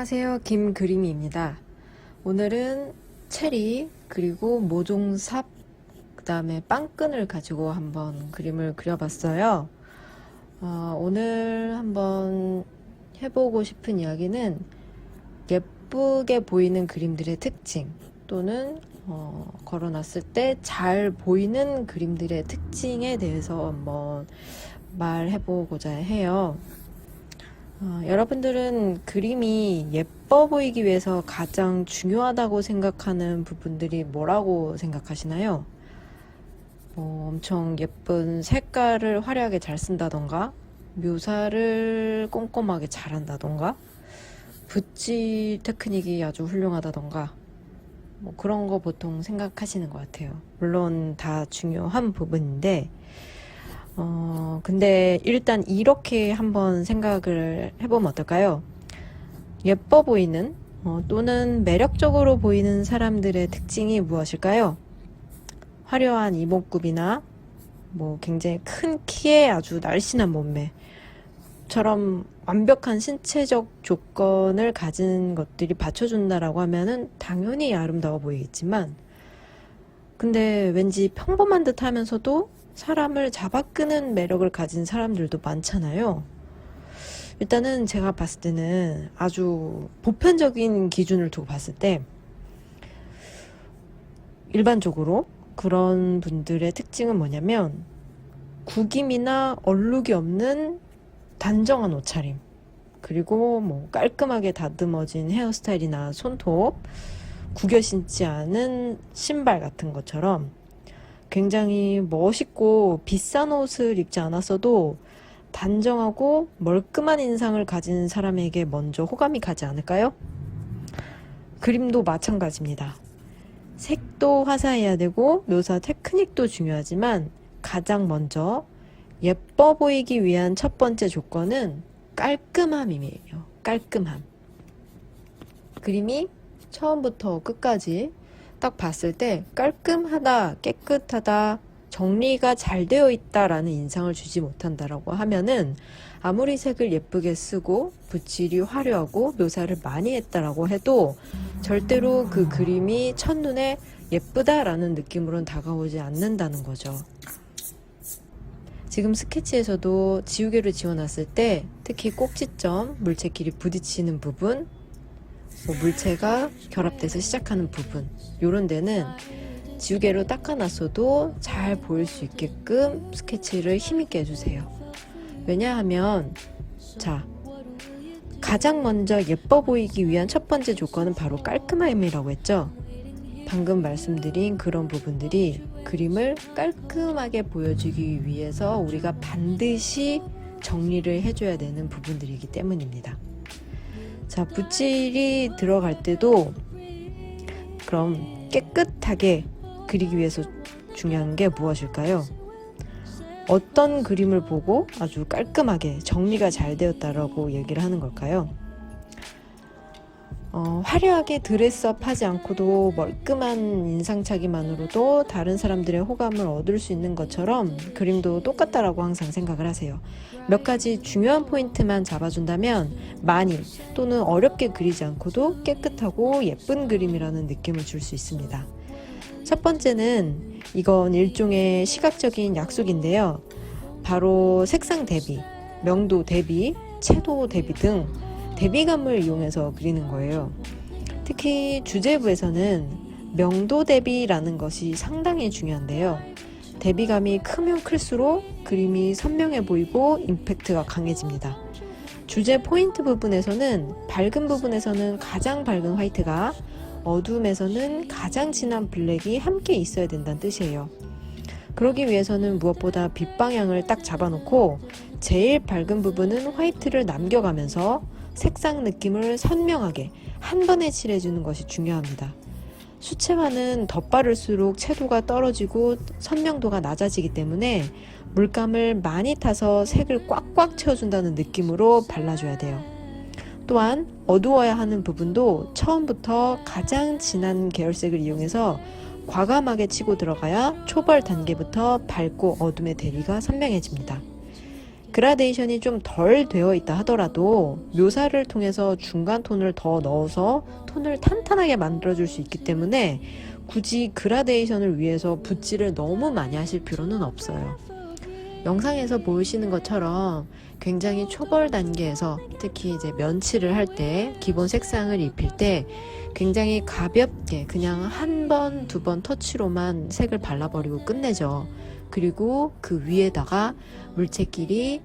안녕하세요. 김그림이입니다. 오늘은 체리, 그리고 모종삽, 그 다음에 빵끈을 가지고 한번 그림을 그려봤어요. 어, 오늘 한번 해보고 싶은 이야기는 예쁘게 보이는 그림들의 특징 또는 어, 걸어놨을 때 잘 보이는 그림들의 특징에 대해서 한번 말해보고자 해요. 어, 여러분들은 그림이 예뻐 보이기 위해서 가장 중요하다고 생각하는 부분들이 뭐라고 생각하시나요? 뭐 엄청 예쁜 색깔을 화려하게 잘 쓴다던가, 묘사를 꼼꼼하게 잘한다던가, 붓질 테크닉이 아주 훌륭하다던가, 뭐 그런 거 보통 생각하시는 것 같아요. 물론 다 중요한 부분인데, 어, 근데 일단 이렇게 한번 생각을 해보면 어떨까요? 예뻐 보이는, 어, 또는 매력적으로 보이는 사람들의 특징이 무엇일까요? 화려한 이목구비나, 뭐 굉장히 큰 키에 아주 날씬한 몸매처럼 완벽한 신체적 조건을 가진 것들이 받쳐준다라고 하면은 당연히 아름다워 보이겠지만, 근데 왠지 평범한 듯 하면서도 사람을 잡아끄는 매력을 가진 사람들도 많잖아요. 일단은 제가 봤을 때는 아주 보편적인 기준을 두고 봤을 때 일반적으로 그런 분들의 특징은 뭐냐면 구김이나 얼룩이 없는 단정한 옷차림 그리고 뭐 깔끔하게 다듬어진 헤어스타일이나 손톱 구겨 신지 않은 신발 같은 것처럼 굉장히 멋있고 비싼 옷을 입지 않았어도 단정하고 멀끔한 인상을 가진 사람에게 먼저 호감이 가지 않을까요? 그림도 마찬가지입니다. 색도 화사해야 되고 묘사 테크닉도 중요하지만 가장 먼저 예뻐 보이기 위한 첫 번째 조건은 깔끔함이에요. 깔끔함. 그림이 처음부터 끝까지 딱 봤을 때 깔끔하다, 깨끗하다, 정리가 잘 되어 있다라는 인상을 주지 못한다라고 하면은 아무리 색을 예쁘게 쓰고 붓질이 화려하고 묘사를 많이 했다라고 해도 절대로 그 그림이 첫눈에 예쁘다라는 느낌으로는 다가오지 않는다는 거죠. 지금 스케치에서도 지우개를 지워놨을 때 특히 꼭지점, 물체 끼리 부딪히는 부분, 뭐 물체가 결합돼서 시작하는 부분 요런 데는 지우개로 닦아놨어도 잘 보일 수 있게끔 스케치를 힘있게 해주세요. 왜냐하면 자 가장 먼저 예뻐 보이기 위한 첫 번째 조건은 바로 깔끔함이라고 했죠. 방금 말씀드린 그런 부분들이 그림을 깔끔하게 보여주기 위해서 우리가 반드시 정리를 해줘야 되는 부분들이기 때문입니다. 자, 붓질이 들어갈 때도 그럼 깨끗하게 그리기 위해서 중요한 게 무엇일까요? 어떤 그림을 보고 아주 깔끔하게 정리가 잘 되었다라고 얘기를 하는 걸까요? 어, 화려하게 드레스업 하지 않고도 멀끔한 인상착의만으로도 다른 사람들의 호감을 얻을 수 있는 것처럼 그림도 똑같다라고 항상 생각을 하세요. 몇 가지 중요한 포인트만 잡아준다면 많이 또는 어렵게 그리지 않고도 깨끗하고 예쁜 그림이라는 느낌을 줄 수 있습니다. 첫 번째는 이건 일종의 시각적인 약속인데요. 바로 색상 대비, 명도 대비, 채도 대비 등 대비감을 이용해서 그리는 거예요. 특히 주제부에서는 명도 대비라는 것이 상당히 중요한데요. 대비감이 크면 클수록 그림이 선명해 보이고 임팩트가 강해집니다. 주제 포인트 부분에서는 밝은 부분에서는 가장 밝은 화이트가 어둠에서는 가장 진한 블랙이 함께 있어야 된다는 뜻이에요. 그러기 위해서는 무엇보다 빛 방향을 딱 잡아놓고 제일 밝은 부분은 화이트를 남겨가면서 색상 느낌을 선명하게 한 번에 칠해주는 것이 중요합니다. 수채화는 덧바를수록 채도가 떨어지고 선명도가 낮아지기 때문에 물감을 많이 타서 색을 꽉꽉 채워준다는 느낌으로 발라줘야 돼요. 또한 어두워야 하는 부분도 처음부터 가장 진한 계열색을 이용해서 과감하게 치고 들어가야 초벌 단계부터 밝고 어둠의 대비가 선명해집니다. 그라데이션이 좀 덜 되어 있다 하더라도 묘사를 통해서 중간 톤을 더 넣어서 톤을 탄탄하게 만들어줄 수 있기 때문에 굳이 그라데이션을 위해서 붓질을 너무 많이 하실 필요는 없어요. 영상에서 보이시는 것처럼 굉장히 초벌 단계에서 특히 이제 면치를 할때 기본 색상을 입힐 때 굉장히 가볍게 그냥 한 번, 두 번 터치로만 색을 발라버리고 끝내죠. 그리고 그 위에다가 물체끼리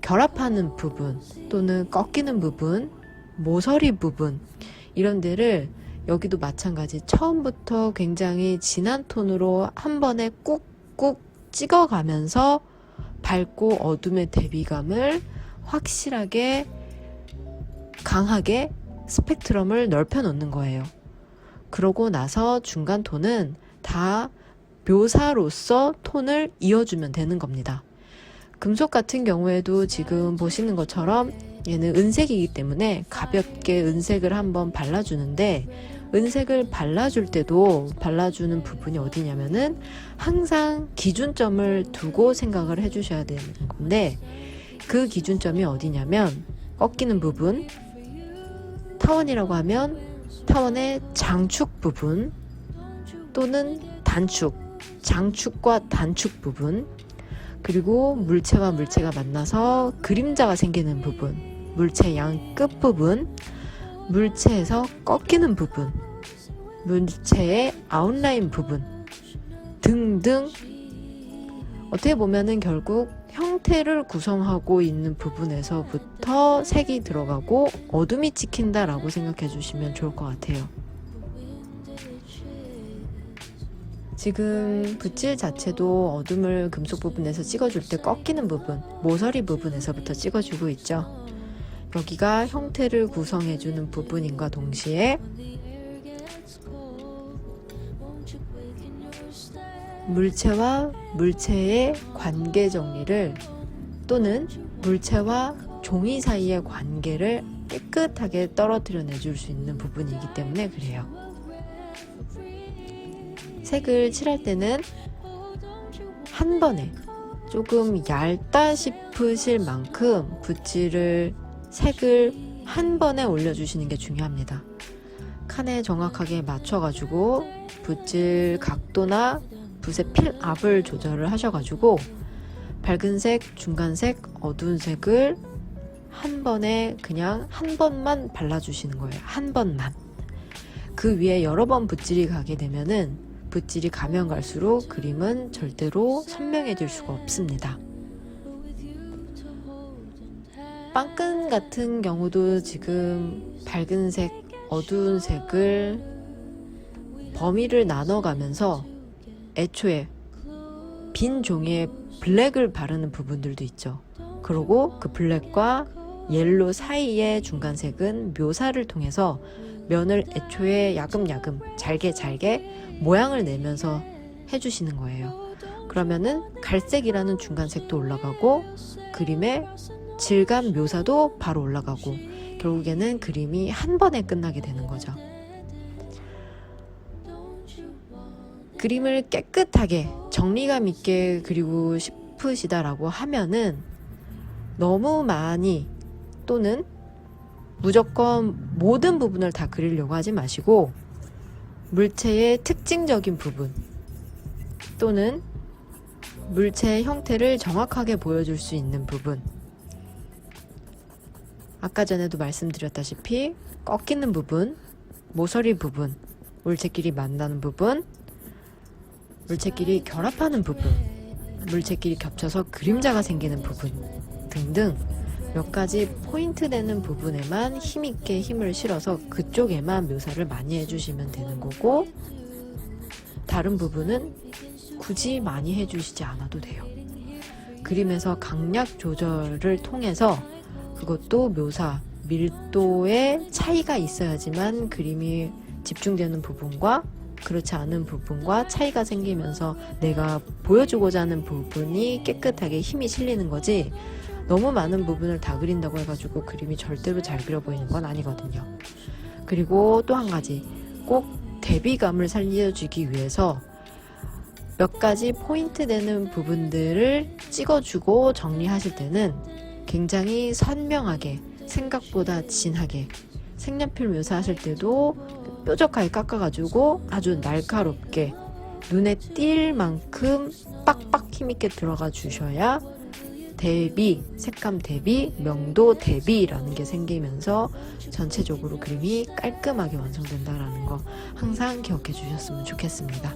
결합하는 부분 또는 꺾이는 부분, 모서리 부분 이런 데를 여기도 마찬가지 처음부터 굉장히 진한 톤으로 한 번에 꾹꾹 찍어가면서 밝고 어둠의 대비감을 확실하게 강하게 스펙트럼을 넓혀 놓는 거예요. 그러고 나서 중간 톤은 다 묘사로서 톤을 이어주면 되는 겁니다. 금속 같은 경우에도 지금 보시는 것처럼 얘는 은색이기 때문에 가볍게 은색을 한번 발라주는데 은색을 발라줄 때도 발라주는 부분이 어디냐면은 항상 기준점을 두고 생각을 해주셔야 되는 건데 그 기준점이 어디냐면 꺾이는 부분 타원이라고 하면 타원의 장축 부분 또는 단축 장축과 단축 부분 그리고 물체와 물체가 만나서 그림자가 생기는 부분 물체 양 끝 부분 물체에서 꺾이는 부분 물체의 아웃라인 부분 등등 어떻게 보면은 결국 형태를 구성하고 있는 부분에서부터 색이 들어가고 어둠이 찍힌다라고 생각해 주시면 좋을 것 같아요. 지금 붓질 자체도 어둠을 금속 부분에서 찍어줄 때 꺾이는 부분, 모서리 부분에서부터 찍어주고 있죠. 여기가 형태를 구성해주는 부분인과 동시에 물체와 물체의 관계 정리를 또는 물체와 종이 사이의 관계를 깨끗하게 떨어뜨려 내줄 수 있는 부분이기 때문에 그래요. 색을 칠할 때는 한 번에 조금 얇다 싶으실 만큼 붓질을 색을 한 번에 올려주시는 게 중요합니다. 칸에 정확하게 맞춰가지고 붓질 각도나 붓의 필압을 조절을 하셔가지고 밝은 색, 중간색, 어두운 색을 한 번에 그냥 한 번만 발라주시는 거예요. 한 번만. 그 위에 여러 번 붓질이 가게 되면은 붓질이 가면 갈수록 그림은 절대로 선명해질 수가 없습니다. 빵끈 같은 경우도 지금 밝은 색, 어두운 색을 범위를 나눠가면서 애초에 빈 종이에 블랙을 바르는 부분들도 있죠. 그리고 그 블랙과 옐로 사이의 중간색은 묘사를 통해서 면을 애초에 야금야금 잘게 잘게 모양을 내면서 해주시는 거예요. 그러면은 갈색이라는 중간색도 올라가고 그림의 질감 묘사도 바로 올라가고 결국에는 그림이 한 번에 끝나게 되는 거죠. 그림을 깨끗하게 정리감 있게 그리고 싶으시다라고 하면은 너무 많이 또는 무조건 모든 부분을 다 그리려고 하지 마시고 물체의 특징적인 부분 또는 물체의 형태를 정확하게 보여줄 수 있는 부분. 아까 전에도 말씀드렸다시피 꺾이는 부분, 모서리 부분, 물체끼리 만나는 부분, 물체끼리 결합하는 부분, 물체끼리 겹쳐서 그림자가 생기는 부분 등등 몇 가지 포인트 되는 부분에만 힘있게 힘을 실어서 그쪽에만 묘사를 많이 해주시면 되는 거고 다른 부분은 굳이 많이 해주시지 않아도 돼요. 그림에서 강약 조절을 통해서 그것도 묘사, 밀도의 차이가 있어야지만 그림이 집중되는 부분과 그렇지 않은 부분과 차이가 생기면서 내가 보여주고자 하는 부분이 깨끗하게 힘이 실리는 거지 너무 많은 부분을 다 그린다고 해가지고 그림이 절대로 잘 그려 보이는 건 아니거든요. 그리고 또 한 가지 꼭 대비감을 살려주기 위해서 몇 가지 포인트 되는 부분들을 찍어주고 정리하실 때는 굉장히 선명하게 생각보다 진하게 색연필 묘사하실 때도 뾰족하게 깎아가지고 아주 날카롭게 눈에 띌 만큼 빡빡 힘있게 들어가 주셔야 대비, 색감 대비, 명도 대비라는 게 생기면서 전체적으로 그림이 깔끔하게 완성된다라는 거 항상 기억해 주셨으면 좋겠습니다.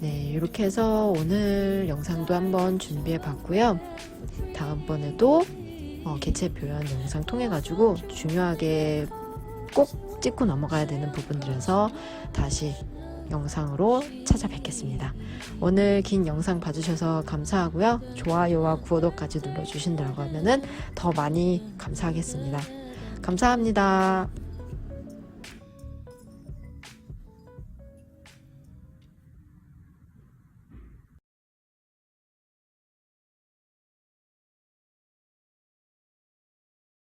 네, 이렇게 해서 오늘 영상도 한번 준비해 봤고요. 다음번에도 어, 개체 표현 영상 통해 가지고 중요하게 꼭 찍고 넘어가야 되는 부분들에서 다시 영상으로 찾아뵙겠습니다. 오늘 긴 영상 봐주셔서 감사하고요. 좋아요와 구독까지 눌러주신다고 하면은 더 많이 감사하겠습니다. 감사합니다.